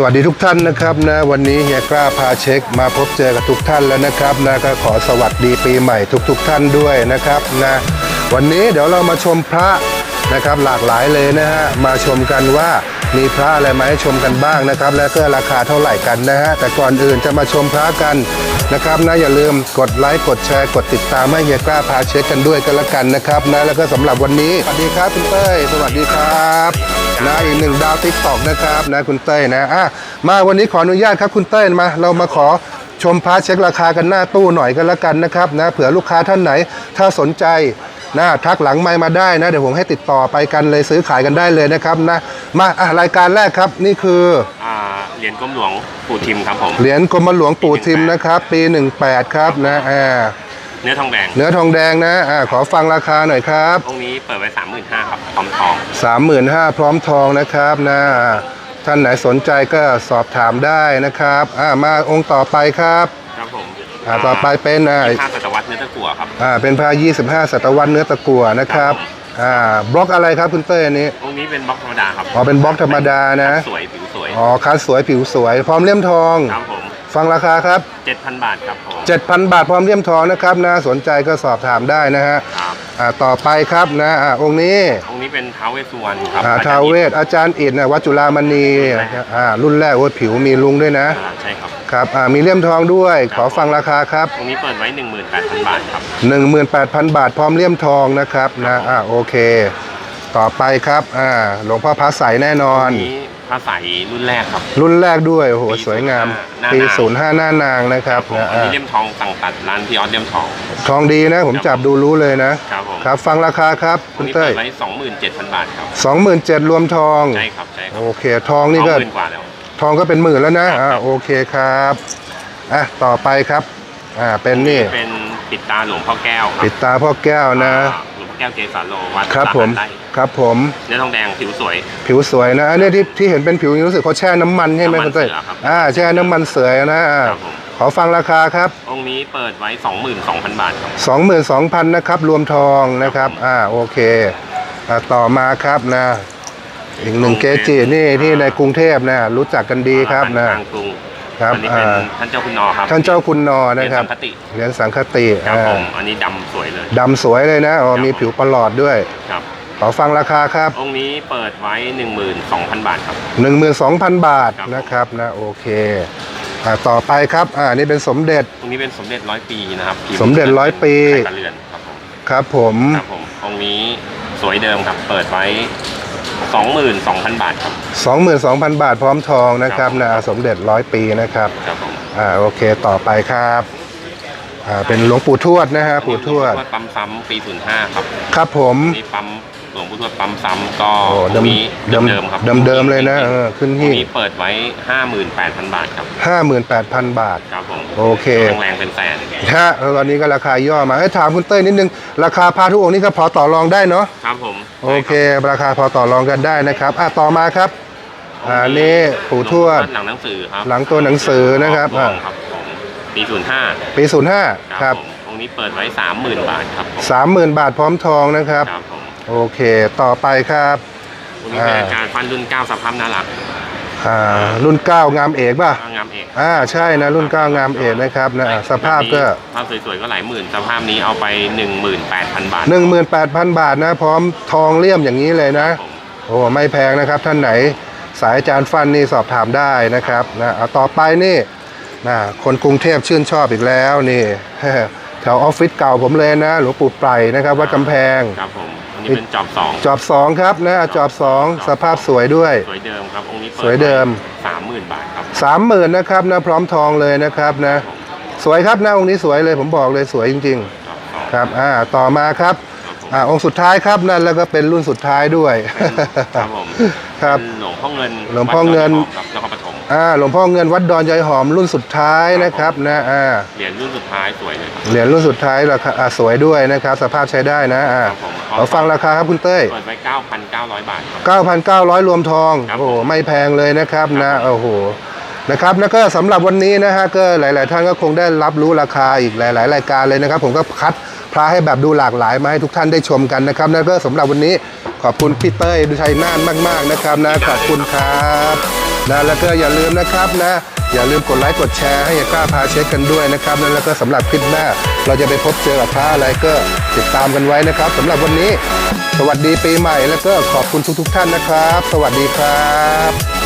สวัสดีทุกท่านนะครับนะวันนี้เฮียกล้าพาเช็คมาพบเจอกับทุกท่านแล้วนะครับนะก็ขอสวัสดีปีใหม่ทุกๆท่านด้วยนะครับนะวันนี้เดี๋ยวเรามาชมพระนะครับหลากหลายเลยนะฮะมาชมกันว่า มีพระอะไรมาให้ชมกันบ้างนะครับ แล้วก็ราคาเท่าไหร่กันนะฮะแต่ก่อนอื่นจะมาชมพระกันนะครับนะอย่าลืมกดไลค์กดแชร์กดติดตามให้เฮียกล้าพาเช็คกันด้วยกันละกันนะครับนะแล้วก็สำหรับวันนี้สวัสดีครับคุณเต้ยสวัสดีครับนะอีกหนึ่งดาวติ๊กตอกนะครับนะคุณเต้ยนะอะมาวันนี้ขออนุญาตครับคุณเต้ยมา เรามาขอชมพร์ทเช็คราคากันหน้าตู้หน่อยกันละกันนะครับนะเผื่อลูกค้าท่านไหน ถ้าสนใจ นะทักหลังไมค์มาได้นะ เดี๋ยวผมให้ติดต่อไปกันเลยซื้อขายกันได้เลยนะครับนะมาอะรายการแรกครับนี่คือ อ่าเหรียญกรมหลวงปู่ทิมครับผมเหรียญกรมหลวงปู่ทิมนะครับปี 18 ครับนะอ่าเนื้อทองแดงเนื้อทองแดงนะอ่าขอฟังราคาหน่อยครับองค์นี้เปิดไว้สามหมื่นห้าครับพร้อมทอง 35,000พร้อมทองนะครับนะท่านไหนสนใจก็สอบถามได้นะครับอ่ามาองค์ต่อไปครับครับผมอ่าต่อไปเป็นอ่า ผ้าศตวรรษเนื้อ ตะกั่วครับอ่าเป็นพระ25 ศตวรรษเนื้อตะกั่วนะครับอ่าบล็อกอะไรครับคุณเต้ยอันนี้องค์นี้เป็นบล็อกธรรมดาครับอ๋อเป็นบล็อกธรรมดานะสวยผิวสวยอ๋อคัดสวยผิวสวย พร้อมเลี่ยมทอง ครับผมฟังราคาครับเจ็ดพันบาทครับผม7,000 บาทพร้อมเลี่ยมทองนะครับนะสนใจก็สอบถามได้นะฮะครับ อ่าต่อไปครับนะอ่าองค์นี้องค์นี้เป็นท้าวเวสสุวรรณครับอ่าอจรย์ท้าวเวศอาจารย์อิฐนะวัดจุฬามณีนะครับอ่ารุ่นแรกโอ้ยผิวมีลุงด้วยนะอ่าใช่ครับครับอ่ามีเลี่ยมทองด้วยขอฟังราคาครับองค์นี้เปิดไว้หนึ่งหมื่นแปดพันบาทครับ 18,000 บาทพร้อมเลี่ยมทองนะครับนะอ่าโอเค ต่อไปครับอ่าหลวงพ่อพระใสแน่นอนองค์นี้ผ้าใสรุ่นแรกครับ รุ่นแรกด้วยโอ้โหสวยงามปีปี05หน้านางนะครับผมนะอันอ่านี้เลี่ยมทองสั่งตัดร้านพี่ออสเลี่ยมทอง ทองดีนะผมจับดูรู้เลยนะ ครับผมครับฟังราคาครับอคุงณค์นี้เต้เปิยดไว้สองหมื่นเจ็ดพันบาทครับ 27,000รวมทอง ใช่ครับ ใช่ครับโอเคทองนี่สก็องหมื่นกว่าแล้ว ทองก็เป็นหมื่นแล้วนะอ่าโอเคครับอะต่อไปครับอ่าเป็นนี่เป็นปิดตาหลวงพ่อแก้วครับปิดตาพ่อแก้วนะหลวงพ่อ แก้วเกสาโลวัดครับสาผมไร่ครับผมเนื้อทองแดงผิวสวย ผิวสวยนะอันนี้ที่ที่เห็นเป็นผิวอย่างนี้รู้สึกเขาแช่น้ำมันใช่ไหมน้ำมันคุณเต้ยเสือครับ อ่าแช่น้ำมันเสือนะอ่าครับผมขอฟังราคาครับ องค์นี้เปิดไว้ 22,000 บาทครับ 22,000นะครับรวมทองนะครับอ่าโอเคอ่าต่อมาครับนะ อีกหนึ่งเกจินี่ที่ในกรุงเทพนะรู้จักกันดีครับนะทางกรุง ครับอันนี้เป็นอ่า ท่านเจ้าคุณนอครับท่านเจ้าคุณนอนะครับเหรียญสังคติเหรียญสังคติครับอ่าผมอันนี้ดำสวยเลย ดำสวยเลยนะอ๋อครับมีผิวประหลอดด้วย ครับ ขอฟังราคาครับ องค์นี้เปิดไว้ 12,000 บาทครับ 12,000 บาทครับ นะครับนะโอเคอ่าต่อไปครับอ่านี่เป็นสมเด็จองค์นี้เป็นสมเด็จร้อยปีนะครับพิพ์สมเด็จร้อยปี ไข่กระเรือนครับผมครับผม ครับผมองค์นี้สวยเดิมครับ เปิดไว้ 22,000 บาทครับ 22,000 บาทพร้อมทองนะครับครับนะสมเด็จร้อยปีนะครับครับผมอ่าโอเคต่อไปครับอ่าเป็นหลวงปู่ทวดนะฮะปู่ทวดหลงปู่ปั๊มซ้ำปี05ครับครับผมมีปั๊ม หลวงปู่ทวดปั๊มซ้ำก็โอ้เดิมมีเดิมเดิมๆครับเดิมเดิมเลยนะเออขึ้นหิ้งมีเปิดไว้58,000บาทครับ58,000บาท ครับผมโอเค แรงๆเป็นแสนฮะแล้วตอนนี้ก็ราคาย่อมาให้ยถามคุณเต้ยนิดนึง ราคาพาทุกองค์นี่ก็พอต่อรองได้เนาะ ครับผมโอเค ราคาพอต่อรองกันได้นะครับ อะต่อมาครับ อ่านี่ปู่ทวด หลังหนังสือครับหลังตัวหนังสือนะครับอ่าอ่าครับผมปี05ปี 05ครับผมองค์นี้เปิดไว้30,000บาทครับผม30,000 บาทพร้อมทองนะครับ ครับผม โอเคต่อไปครับองค์นี้เป็นอ่าอาการฟันรุ่น9สภาพน่ารักอ่ารุ่น9งามเอกป่ะงามเอกอ่าใช่นะรุ่น9งามเอกนะครับนะอะสภาพก็ภาพสวยๆก็หลายหมื่นสภาพนี้เอาไป 18,000 บาท 18,000 บาทนะพร้อมทองเลี่ยมอย่างนี้เลยนะผมโอ้ไม่แพงนะครับท่านไหนสายอาจารย์ฟันนี่สอบถามได้นะครับนะเอาต่อไปนี่นะคนกรุงเทพชื่นชอบอีกแล้วนี่ แถวออฟฟิศเก่าผมเลยนะหลวงปู่ไพรนะครับวัดกำแพง ครับผมอันนี้เป็นจอบสองจอบสองครับนะจอบสองสภาพสวยด้วย สวยเดิมครับองค์นี้สวยเดิมสามหมื่นบาทครับสามหมื่นนะครับนะพร้อมทองเลยนะครับนะ สวยครับนะองค์นี้สวยเลยผมบอกเลยสวยจริงจอบสองๆครับอ่าต่อมาครับครับผมอ่าองค์สุดท้ายครับนั่นแล้วก็เป็นรุ่นสุดท้ายด้วย ครับผมครับเป็นหลวงพ่อเงินหลวงพ่อเงินวัดดอยหอมครับนครปฐม อ่าหลวงพ่อเงินวัดดอนยายหอมรุ่นสุดท้ายนะครับนะอ่าเหรียญรุ่นสุดท้ายสวยเลยครับ เหรียญรุ่นสุดท้ายราคาอ่าสวยด้วยนะครับ สภาพใช้ได้นะอ่าครับผม ขอฟังราคาครับคุณเต้ย เปิดไว้9,900 บาทครับ 9,900 รวมทอง ครับโอ้โห ไม่แพงเลยนะครับครันะบผม โอ้โห นะครับ แล้วก็สำหรับวันนี้นะฮะ ก็หลาย ๆ ท่านก็คงได้รับรู้ราคาอีกหลาย ๆ รายการเลยนะครับ ผมก็คัดพระให้แบบดูหลากหลายมาให้ทุกท่านได้ชมกันนะครับ แล้วก็สำหรับวันนี้ขอบคุณพี่เต้ยดุชัยน่านมาก ๆ นะครับนะ ขอบคุณครับ นะแล้วก็อย่าลืมนะครับนะอย่าลืมกดไลค์กดแชร์ให้เฮียกล้าพาเช็คกันด้วยนะครับนะแล้วก็สำหรับคลิปหน้า เราจะไปพบเจอกับพระอะไรก็ติดตามกันไว้นะครับสำหรับวันนี้ สวัสดีปีใหม่ แล้วก็ขอบคุณทุกๆ ท่านนะครับ สวัสดีครับ